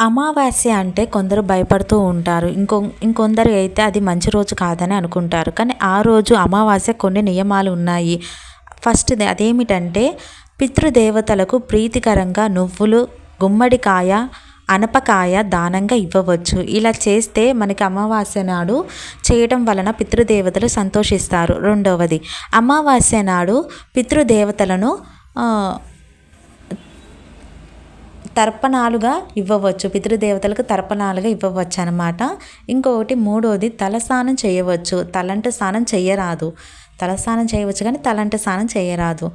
అమావాస్య అంటే కొందరు భయపడుతూ ఉంటారు. ఇంకొ ఇంకొందరు అయితే అది మంచి రోజు కాదని అనుకుంటారు. కానీ ఆ రోజు అమావాస్య కొన్ని నియమాలు ఉన్నాయి. ఫస్ట్ అదేమిటంటే పితృదేవతలకు ప్రీతికరంగా నువ్వులు గుమ్మడికాయ అనపకాయ దానంగా ఇవ్వవచ్చు. ఇలా చేస్తే మనకి అమావాస్య నాడు చేయడం వలన పితృదేవతలు సంతోషిస్తారు. రెండవది అమావాస్య నాడు పితృదేవతలను తర్పణాలుగా ఇవ్వవచ్చు. పితృదేవతలకు తర్పణాలుగా ఇవ్వవచ్చు అనమాట ఇంకొకటి మూడోది తలస్నానం చేయవచ్చు. తలంటు స్నానం చేయరాదు. తలస్నానం చేయవచ్చు కానీ తలంటు స్నానం చేయరాదు.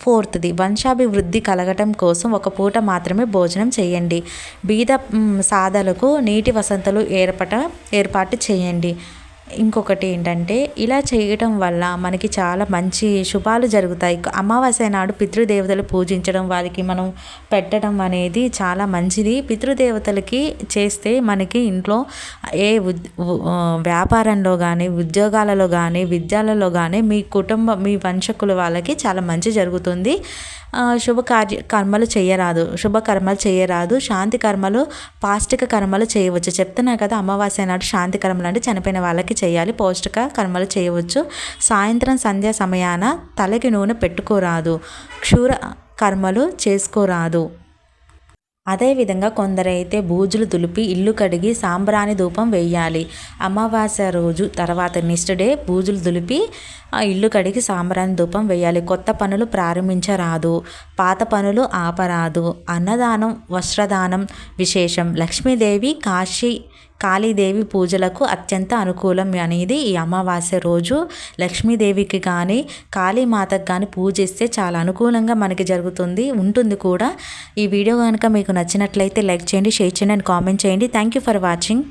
ఫోర్త్ది వంశాభివృద్ధి కలగటం కోసం ఒక పూట మాత్రమే భోజనం చేయండి. బీద సాధలకు నీటి వసంతలు ఏర్పట ఏర్పాటు చేయండి. ఇంకొకటి ఏంటంటే ఇలా చేయటం వల్ల మనకి చాలా మంచి శుభాలు జరుగుతాయి. అమావాస్య నాడు పితృదేవతలు పూజించడం వారికి మనం పెట్టడం అనేది చాలా మంచిది. పితృదేవతలకి చేస్తే మనకి ఇంట్లో ఏ వ్యాపారంలో కానీ ఉద్యోగాలలో కానీ విద్యాలలో కానీ మీ కుటుంబం మీ వంశకుల వాళ్ళకి చాలా మంచి జరుగుతుంది. శుభకార్య కర్మలు చేయరాదు శుభకర్మలు చేయరాదు. శాంతి కర్మలు పాష్టిక కర్మలు చేయవచ్చు. చెప్తున్నా కదా అమావాస్య నాడు శాంతి కర్మలు అంటే చనిపోయిన వాళ్ళకి చేయాలి. పౌష్టిక కర్మలు చేయవచ్చు. సాయంత్రం సంధ్యా సమయాన తలకి నూనె పెట్టుకోరాదు. క్షూర కర్మలు చేసుకోరాదు. అదేవిధంగా కొందరైతే బూజులు దులిపి ఇల్లు కడిగి సాంబ్రాణి ధూపం వేయాలి. అమావాస్య రోజు తర్వాత నెక్స్ట్ డే బూజులు దులిపి ఇల్లు కడిగి సాంబ్రాణి ధూపం వేయాలి. కొత్త పనులు ప్రారంభించరాదు. పాత పనులు ఆపరాదు. అన్నదానం వస్త్రదానం విశేషం. లక్ష్మీదేవి కాశీ కాళీదేవి పూజలకు అత్యంత అనుకూలం అనేది ఈ అమావాస్య రోజు. లక్ష్మీదేవికి కానీ కాళీమాతకు కానీ పూజిస్తే చాలా అనుకూలంగా మనకి జరుగుతుంది ఉంటుంది కూడా. ఈ వీడియో కనుక మీకు నచ్చినట్లయితే లైక్ చేయండి షేర్ చేయండి అండ్ కామెంట్ చేయండి. Thank you for watching